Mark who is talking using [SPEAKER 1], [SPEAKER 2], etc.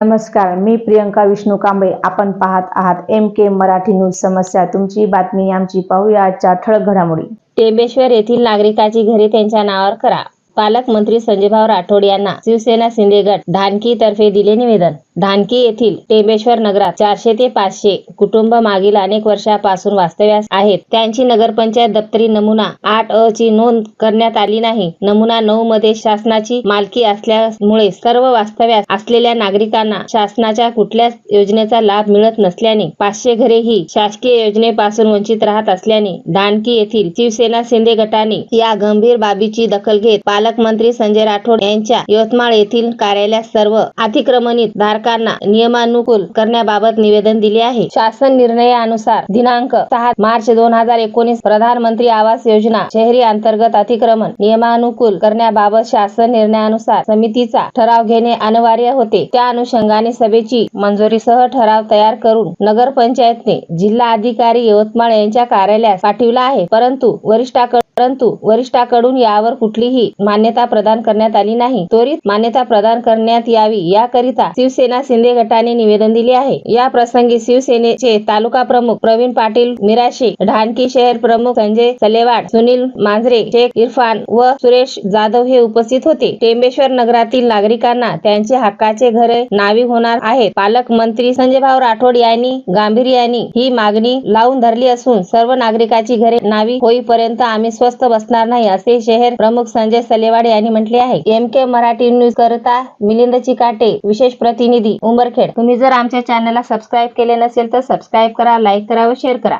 [SPEAKER 1] नमस्कार मी प्रियंका विष्णू कांबळे. आपण पाहत आहात एम के मराठी न्यूज समस्या. तुमची बातमी आमची पाहूया आजच्या ठळक घडामोडी.
[SPEAKER 2] टेंबेश्वर येथील नागरिकाची घरे त्यांच्या नावावर करा. पालकमंत्री संजयभाऊ राठोड यांना शिवसेना शिंदे गट धानकी तर्फे दिले निवेदन. धानकी येथील टेंबेश्वर नगरात चारशे ते पाचशे कुटुंब मागील अनेक वर्षापासून वास्तव्यास आहेत. त्यांची नगरपंचायत दप्तरी नमुना आठ अ ची नोंद करण्यात आली नाही. नमुना नऊ मध्ये शासनाची मालकी असल्यामुळे सर्व वास्तव्यास असलेल्या नागरिकांना शासनाच्या कुठल्याच योजनेचा लाभ मिळत नसल्याने पाचशे घरे ही शासकीय योजनेपासून वंचित राहत असल्याने धानकी येथील शिवसेना शिंदे गटाने या गंभीर बाबीची दखल घेत पालक पालकमंत्री संजय राठोड यांच्या यवतमाळ येथील कार्यालयात सर्व अतिक्रमणित धारकांना नियमानुकूल करण्याबाबत निवेदन दिले आहे. शासन निर्णयानुसार दिनांक सहा मार्च दोन हजार एकोणीस प्रधानमंत्री आवास योजना शहरी अंतर्गत अतिक्रमण नियमानुकूल करण्याबाबत शासन निर्णयानुसार समितीचा ठराव घेणे अनिवार्य होते. त्या अनुषंगाने सभेची मंजुरीसह ठराव तयार करून नगरपंचायतने जिल्हा अधिकारी यवतमाळ यांच्या कार्यालयास पाठविला आहे. परंतु वरिष्ठाकडे परंतु वरिष्ठाकडून यावर कुठलीही मान्यता प्रदान करण्यात आली नाही. त्वरित मान्यता प्रदान करण्यात यावी याकरिता शिवसेना शिंदे गटाने निवेदन दिले आहे. या प्रसंगी शिवसेनेचे तालुका प्रमुख प्रवीण पाटील मिराशे ढानकी शहर प्रमुख संजय सलेवाड सुनील मांजरे शेख इरफान व सुरेश जाधव हे उपस्थित होते. टेंबेश्वर नगरातील नागरिकांना त्यांचे हक्काचे घरे नावी होणार आहेत. पालकमंत्री संजयभाऊ राठोड यांनी गांभीर्याने ही मागणी लावून धरली असून सर्व नागरिकाची घरे नावी होईपर्यंत आम्ही स्वस्थ बसणार नाही असे शहर प्रमुख संजय सलेवाड यांनी म्हटले आहे. एम के मराठी न्यूज करता मिलिंद चिकाटे विशेष प्रतिनिधी उंबरखेड. तुम्ही जर आमच्या चॅनलला सबस्क्राईब केले नसेल तर सबस्क्राईब करा लाईक करा व शेअर करा.